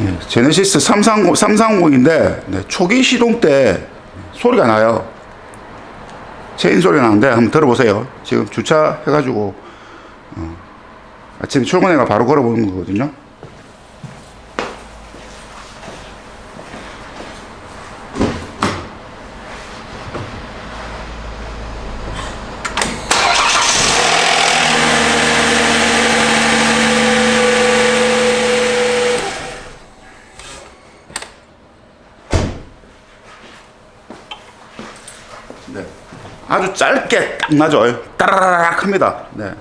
예, 제네시스 330, 330인데 네, 초기 시동 때 소리가 나요. 체인 소리 나는데 한번 들어보세요. 지금 주차해가지고 어, 아침에 출근해가 바로 걸어보는 거거든요. 네. 아주 짧게 딱 나죠. 따라라락 합니다. 네.